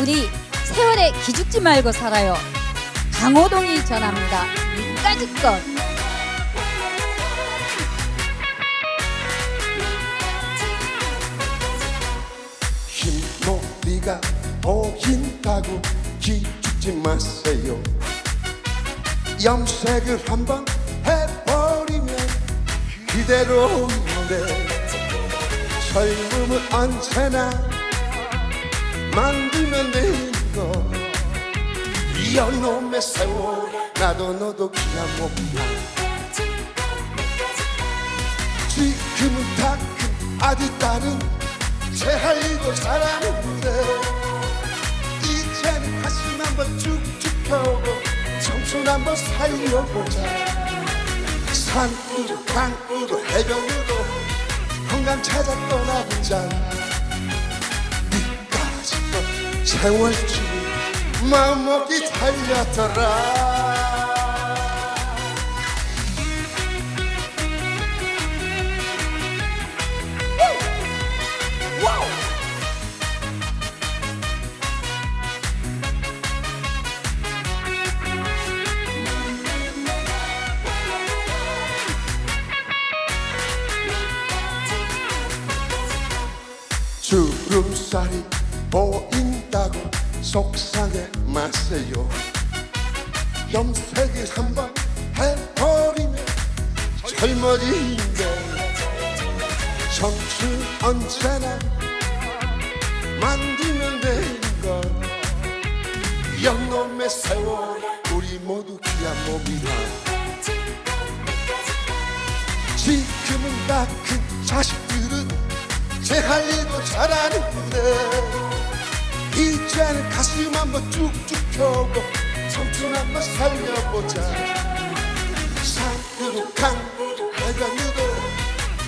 우리 세월에 기죽지 말고 살아요. 강호동이 전합니다. 이까짓 것. 흰머리가 보인다고 기죽지 마세요 염색을 한번 그대로인데 젊음은 언제나 만들면 되는 거. 이어놈의 세월 나도 너도 그냥 못나 지금은 다큰 아들 딸은 제 할 일도 잘하는데. 이제는 가슴 한번 쭉쭉 펴고 청춘 한번 살려보자 산으로 강으로 해변으로 건강 찾아 떠나보자. 니까지 또 세월지 마음먹기 달렸더라 주름살이 보인다고 속상해 마세요. 염색을 한번 해버리면 젊어지는데 청춘 언제나 만들면 거 영놈의 세월 우리 모두 귀한 몸이다 지금은 다큰 자식들은 제 할 일도 잘하는데 이제는 가슴 한번 쭉쭉 펴고 청춘 한번 살려보자. 산으로 강으로 해변으로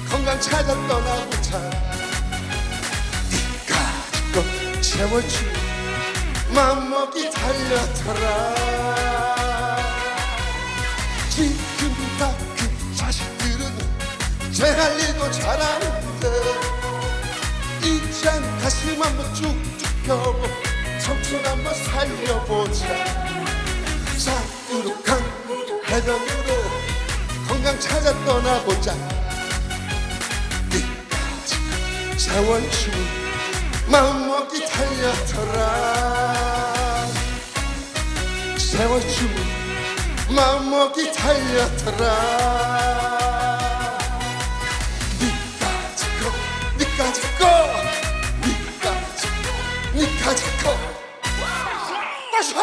건강 찾아 떠나보자. 것 채워줄 맘먹기 달렸더라. 지금 다큰 자식들은 제할 일 이젠 가슴 한번 쭉쭉 펴고 청춘 한번 살려보자. 산으로 강으로 해변으로 건강 찾아 떠나보자. 니까지 세월춤 마음먹기 달렸더라. 세월춤 마음먹기 달렸더라 마셔